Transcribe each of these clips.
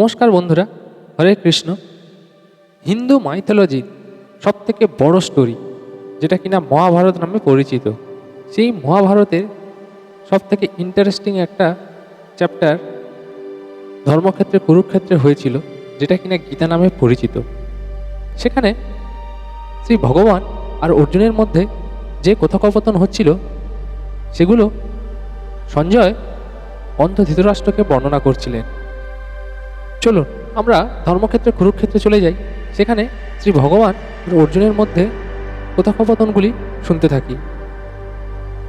নমস্কার বন্ধুরা, হরে কৃষ্ণ। হিন্দু মাইথোলজির সব থেকে বড় স্টোরি যেটা কিনা মহাভারত নামে পরিচিত। সেই মহাভারতের সব থেকে ইন্টারেস্টিং একটা চ্যাপ্টার ধর্মক্ষেত্রে, কুরুক্ষেত্রে হয়েছিল, যেটা কিনা গীতা নামে পরিচিত। সেখানে শ্রী ভগবান আর অর্জুনের মধ্যে যে কথোপকথন হচ্ছিল, সেগুলো সঞ্জয় অন্ধ ধৃতরাষ্ট্রকে বর্ণনা করছিলেন। চলুন, আমরা ধর্মক্ষেত্রে কুরুক্ষেত্রে চলে যাই। সেখানে শ্রী ভগবান অর্জুনের মধ্যে কথোপকথনগুলি শুনতে থাকি।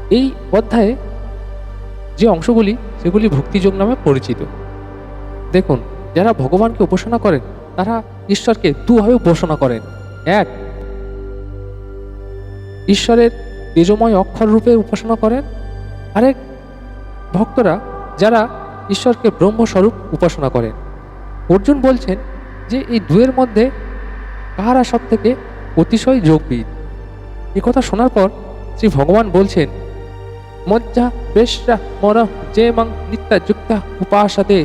এই অধ্যায়ে যে অংশগুলি, সেগুলি ভক্তিযোগ নামে পরিচিত। দেখুন, যারা ভগবানকে উপাসনা করেন, তারা ঈশ্বরকে দুভাবে উপাসনা করেন। এক, ঈশ্বরের তেজময় অক্ষর রূপে উপাসনা করেন। আরেক, ভক্তরা যারা ঈশ্বরকে ব্রহ্মস্বরূপ উপাসনা করেন। অর্জুন বলছেন যে এই দুয়ের মধ্যে কাহারা সব থেকে অতিশয় যোগবিদ এ কথা শোনার পর শ্রী ভগবান বলছেন, মজ্জা বেশ্যা মর যে মং নিত্যা যুক্ত উপাসতে,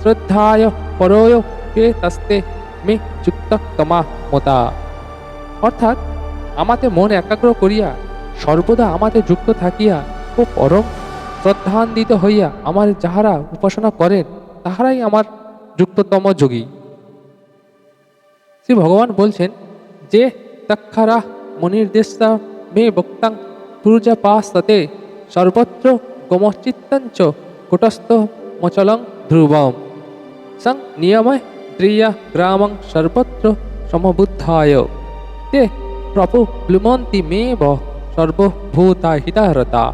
শ্রদ্ধায় পরয় কে তস্তে মে যুক্ত তমা মতা। অর্থাৎ আমাতে মন একাগ্র করিয়া, সর্বদা আমাতে যুক্ত থাকিয়া ও পরম শ্রদ্ধান্বিত হইয়া আমার যাহারা উপাসনা করেন, তাহারাই আমার যুক্ততম যোগী। শ্রী ভগবান বলছেন, যে তক্ষরা মনির্দেশা মে বক্তাং পূর্জাপাস্ততে সর্বত্র গোমচিত্তঞ্চ কুটস্থ মচলং ধ্রুবম। সং নিয়ময় ত্রিয়া গ্রামং সর্বত্র সমবুদ্ধায়। তে প্রভু প্লুমন্তি মেব সর্বভূতা হিতারতা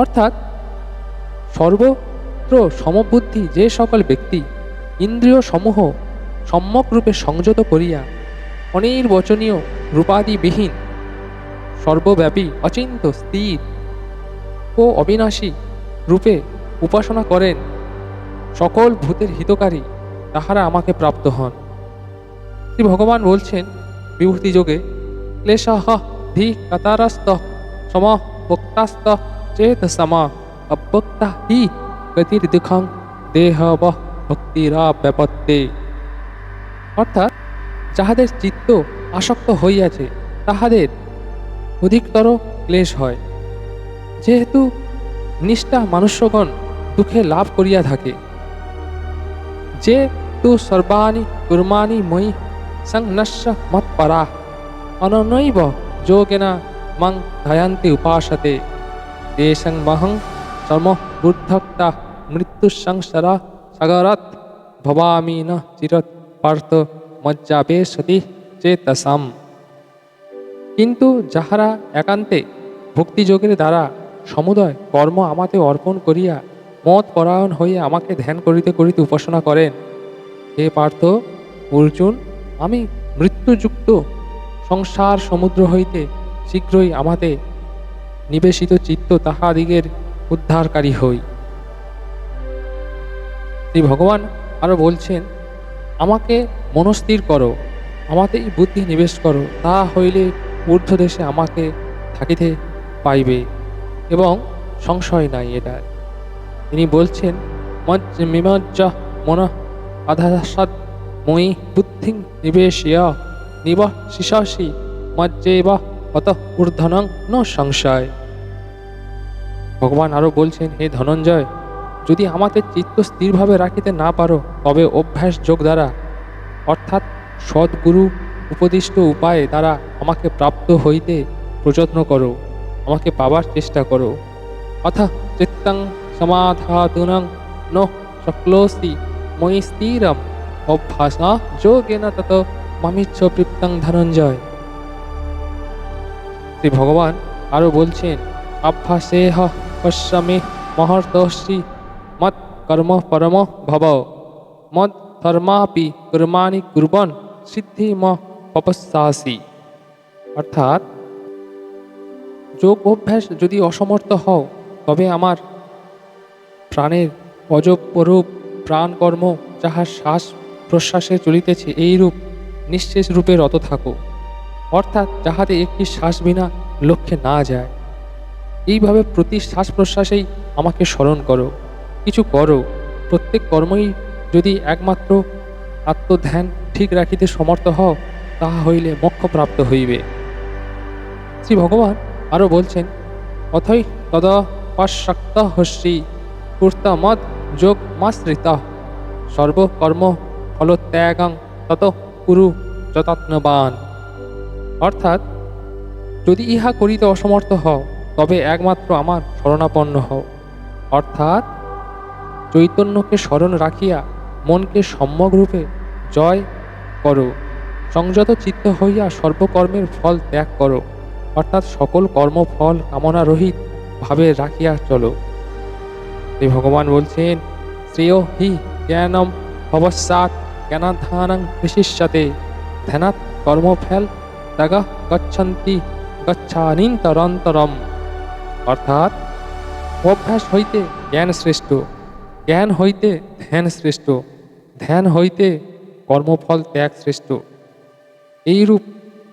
অর্থাৎ সর্বত্র সমবুদ্ধি যে সকল ব্যক্তি ইন্দ্রিয় সমূহ সম্যকরূপে সংযত করিয়া অনির্বচনীয় রূপাদিবিহীন, সর্বব্যাপী অচিন্ত স্থির ও অবিনাশী রূপে উপাসনা করেন। সকল ভূতের হিতকারী তাহারা আমাকে প্রাপ্ত হন। শ্রী ভগবান বলছেন বিভূতি যোগে ক্লেশাহ ধি কাতারস্ত সম ভক্তাস্ত চেত সমা অভক্তা হি গতির দুঃখং দেহ ভক্তিরা ব্যাপত্তে। অর্থাৎ যাহাদের চিত্ত আসক্ত হইয়াছে, তাহাদের অধিকতর ক্লেশ হয়। যেহেতু নিষ্ঠা মানুষ্যগণ দুঃখে লাভ করিয়া থাকে। যে তু সর্বাণি কুর্মাণি মই সংনশ্য মৎপরা। অননৈব যোগেনা মং ধ্যায়ন্তি উপাসতে। তেষং মহং সম বুদ্ধক্তা মৃত্যু সংসারা সাগরাত ভবামি ন চিরত পার্থ মজ্জাবে সতি চেতসাম। কিন্তু যাহারা একান্তে ভক্তিযোগের দ্বারা সমুদয় কর্ম আমাতে অর্পণ করিয়া মত পরায়ণ হইয়া আমাকে ধ্যান করিতে করিতে উপাসনা করেন, হে পার্থ, অর্জুন, আমি মৃত্যুযুক্ত সংসার সমুদ্র হইতে শীঘ্রই আমাতে নিবেশিত চিত্ত তাহাদিগের উদ্ধারকারী হই। শ্রী ভগবান আরও বলছেন, আমাকে মনস্থির করো আমাতেই বুদ্ধি নিবেশ করো, তা হইলে ঊর্ধ্বদেশে আমাকে থাকিতে পাইবে এবং সংশয় নাই এটা তিনি বলছেন, মজ্জ মন আধাসাদ বুদ্ধি নিবেশিয়া নিব শিশাসি মজ্জেব অত ঊর্ধ্বনং ন সংশয়। ভগবান আরও বলছেন, হে ধনঞ্জয় যদি আমাদের চিত্ত স্থিরভাবে রাখিতে না পারো, তবে অভ্যাস যোগ দ্বারা, অর্থাৎ সদ্গুরু উপদিষ্ট উপায়ে দ্বারা আমাকে প্রাপ্ত হইতে প্রযত্ন করো, আমাকে পাবার চেষ্টা করো। অথ চিত্তং সমাধাতুনং ন শক্লোস্তি মই স্থিরম অভ্যাসা যোগেন তত মামিচ্ছ তৃপ্তং ধনঞ্জয়। শ্রী ভগবান আরও বলছেন অভ্যাসেহ পশ্যমে মহর্তশ্রী কর্ম পরম ভব মদ ধর্মাপি কর্মাণি কুর্বন সিদ্ধি ম পপস্যাসি অর্থাৎ যোগ অভ্যাস যদি অসমর্থ হও তবে আমার প্রাণের অজপরূপ প্রাণকর্ম যাহা শ্বাস প্রশ্বাসে চলিতেছে এইরূপ নিঃশেষ রূপে রত থাকো। অর্থাৎ যাহাতে একটি শ্বাস বিনা লক্ষ্যে না যায়। এইভাবে প্রতি শ্বাস প্রশ্বাসেই আমাকে স্মরণ করো। কিছু করো। প্রত্যেক কর্মই যদি একমাত্র আত্মধ্যান ঠিক রাখিতে সমর্থ হও, তাহা হইলে মোক্ষ প্রাপ্ত হইবে। শ্রী ভগবান আরও বলছেন অথই তদ পাশাক্ত হস্যি কূর্তমদ যোগ মাশ্রিত। সর্বকর্ম ফলত্যাগং তত কুরু যতাত্মবান। অর্থাৎ, যদি ইহা করিতে অসমর্থ হও, তবে একমাত্র আমার শরণাপন্ন হও। অর্থাৎ চৈতন্যকে স্মরণ রাখিয়া মনকে সম্যকরূপে জয় করো। সংযত চিত্ত হইয়া সর্বকর্মের ফল ত্যাগ করো। অর্থাৎ সকল কর্মফল কামনা রহিত ভাবে রাখিয়া চলো। শ্রী ভগবান বলছেন, শ্রেয় হি জ্ঞানম ভবসাৎ জ্ঞানাধানং বিশিষ্যতে। ধ্যানাৎ কর্মফল ত্যাগ গচ্ছন্তি গচ্ছানিন্তরন্তরম অর্থাৎ অভ্যাস হইতে জ্ঞান শ্রেষ্ঠ। জ্ঞান হইতে ধ্যান শ্রেষ্ঠ, ধ্যান হইতে কর্মফল ত্যাগ শ্রেষ্ঠ। এইরূপ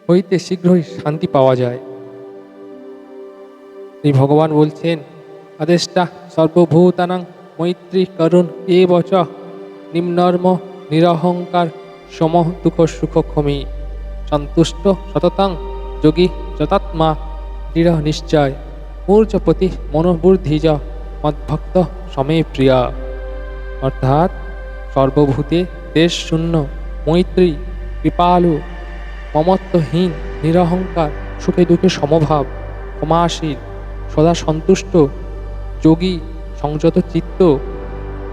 হইতে শীঘ্রই শান্তি পাওয়া যায়। শ্রী ভগবান বলছেন, আদেষ্টা সর্বভূতানাং মৈত্রী করুণ এ বচ নিম্নর্ম নিরহংকার সম দুঃখ সুখ ক্ষমি। সন্তুষ্ট সততাং যোগী যতাত্মা দৃঢ় নিশ্চয়। মূর্জপতি মনোবুদ্ধিজ মদ্ভক্ত সমে প্রিয়া। অর্থাৎ সর্বভূতে দেশ শূন্য, মৈত্রী, কৃপালু, মমত্বহীন, নিরহংকার, সুখে দুঃখে সমভাব, ক্ষমাশীল, সদা সন্তুষ্ট, যোগী, সংযত চিত্ত,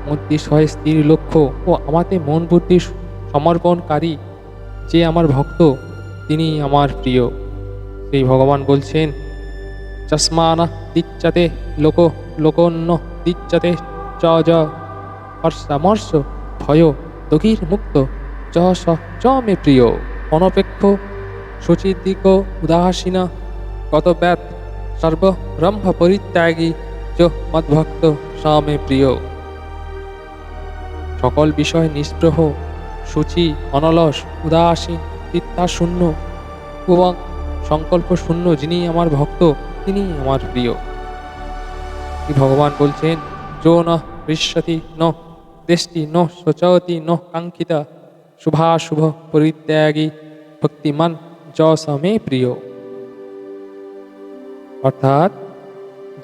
মধ্যে সয় স্থির লক্ষ্য ও আমাতে মন বুদ্ধি সমর্পণকারী যে আমার ভক্ত, তিনি আমার প্রিয়। সেই ভগবান বলছেন, চস্মানা দিচ্ছাতে লোক লোকন্য দিচ্ছাতে চ জ হর্ষামর্ষ, ভয়, দগির মুক্ত, চ স, চ মে প্রিয়। অনপেক্ষ শুচিদিক উদাসীনা কত ব্যাত সর্বব্রহ্ম পরিত্যাগী, চ মদ্ভক্ত মে প্রিয়। সকল বিষয় নিষ্প্রহ, সূচি, অনলস, উদাসীন চিত্তাশূন্য এবং সংকল্প শূন্য যিনি আমার ভক্ত তিনি আমার প্রিয়। ভগবান বলছেন? যো ন দৃশ্যতি ন, দৃষ্টি ন শোচতি ন কাঙ্ক্ষিতা, শুভাশুভ পরিত্যাগী ভক্তিমান য সমে প্রিয়। অর্থাৎ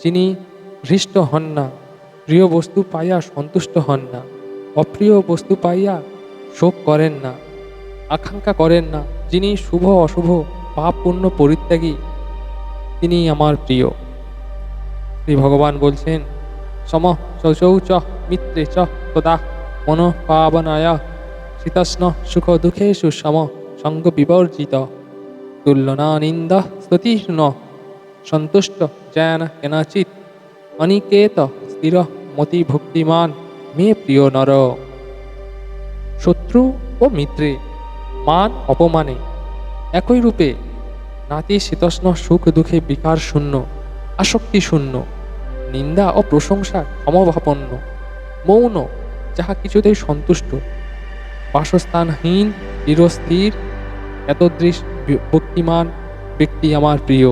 যিনি হৃষ্ট হন না, প্রিয় বস্তু পাইয়া সন্তুষ্ট হন না, অপ্রিয় বস্তু পাইয়া শোক করেন না, আকাঙ্ক্ষা করেন না, যিনি শুভ অশুভ পাপ পুণ্য পরিত্যাগী তিনি আমার প্রিয়। শ্রী ভগবান বলছেন, সম শৌচৌ চ, মিত্রে চ তদা মন পাবনায় শীতস্ন সুখ দুঃখেষু সম সঙ্গ বিবর্জিত তুল্যনা নিন্দা স্তুতিষ্ণ, সন্তুষ্ট জ্ঞান কেনাচিত অনিকেত স্থির মতি ভক্তিমান মে প্রিয় নর। শত্রু ও মিত্রে, মান অপমানে, একই রূপে নাতি শীতষ্ণ সুখ দুঃখে বিকার শূন্য, আসক্তি শূন্য নিন্দা ও প্রশংসা সমভাপন্ন মৌন, যাহা কিছুতেই সন্তুষ্ট। বাসস্থানহীন, চিরস্থির, এতদৃশ ভক্তিমান ব্যক্তি আমার প্রিয়।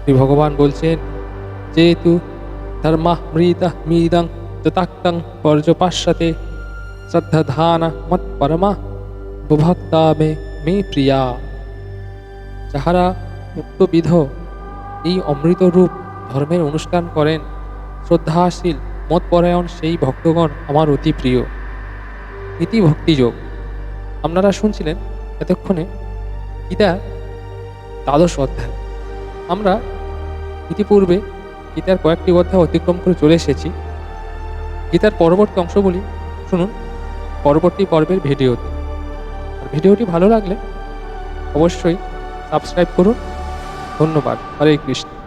শ্রী ভগবান বলছেন, যেহেতু ধর্মামৃতা মৃদং যতাক্তং পর্যপাশ্যতে শ্রদ্ধাধানা মত পরমা বুভক্তা মে মে প্রিয়া। যাহারা মুক্তবিধ এই অমৃত রূপ ধর্মের অনুষ্ঠান করেন। শ্রদ্ধাশীল, মতপরায়ণ সেই ভক্তগণ আমার অতি প্রিয়। নীতি ভক্তিযোগ আপনারা শুনছিলেন এতক্ষণে গীতা দ্বাদশ অধ্যায়। আমরা ইতিপূর্বে গীতার কয়েকটি অধ্যায় অতিক্রম করে চলে এসেছি। গীতার পরবর্তী অংশগুলি শুনুন পরবর্তী পর্বের ভিডিওতে। আর ভিডিওটি ভালো লাগলে অবশ্যই সাবস্ক্রাইব করুন। ধন্যবাদ। হরে কৃষ্ণ।